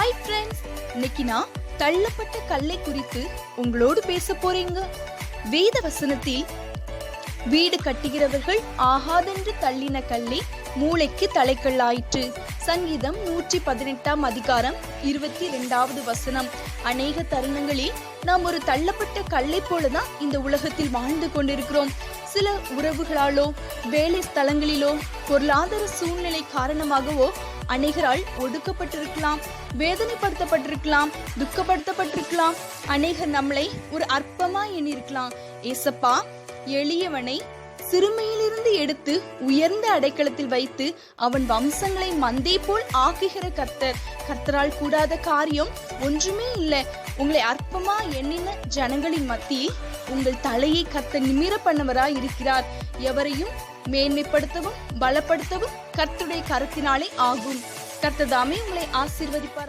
Hi friends இன்னைக்கு நான் தள்ளப்பட்ட கல்லை குறித்து உங்களோடு பேச போறேங்க. வேத வசனத்தில் வீடு கட்டுகிறவர்கள் ஆகாதென்று தள்ளின கல்லை மூளைக்கு தலைக்கல்லாயிற்று. சங்கீதம் நூற்றி பதினெட்டாம் அதிகாரம் இருபத்தி ரெண்டாவது வசனம். அநேக தருணங்களில் நாம் ஒரு தள்ளப்பட்ட கல்லை போலதான் இந்த உலகத்தில் வாழ்ந்து கொண்டிருக்கிறோம். சில உறவுகளாலோ வேலை ஸ்தலங்களிலோ பொருளாதார சூழ்நிலை காரணமாகவோ அநேகரால் ஒடுக்கப்பட்டிருக்கலாம் வேதனைப்படுத்தப்பட்டிருக்கலாம் துக்கப்படுத்தப்பட்டிருக்கலாம். அநேகர் நம்மளை ஒரு அற்பமா எண்ணிருக்கலாம் ஏசப்பா எளியவனை சிறுமையிலிருந்து எடுத்து உயர்ந்த அடைக்கலத்தில் வைத்து அவன் வம்சங்களை மந்தை போல் ஆக்குகிற கர்த்தர். கர்த்தரால் கூடாத காரியம் ஒன்றுமே இல்லை. உங்களை அற்பமா எண்ணின ஜனங்களின் மத்தியில் உங்கள் தலையை கத்த நிமிர பண்ணவராய் இருக்கிறார். எவரையும் மேன்மைப்படுத்தவும் பலப்படுத்தவும் கர்த்துடைய கருத்தினாலே ஆகும். கர்த்ததாமே உங்களை ஆசீர்வதிப்பாரா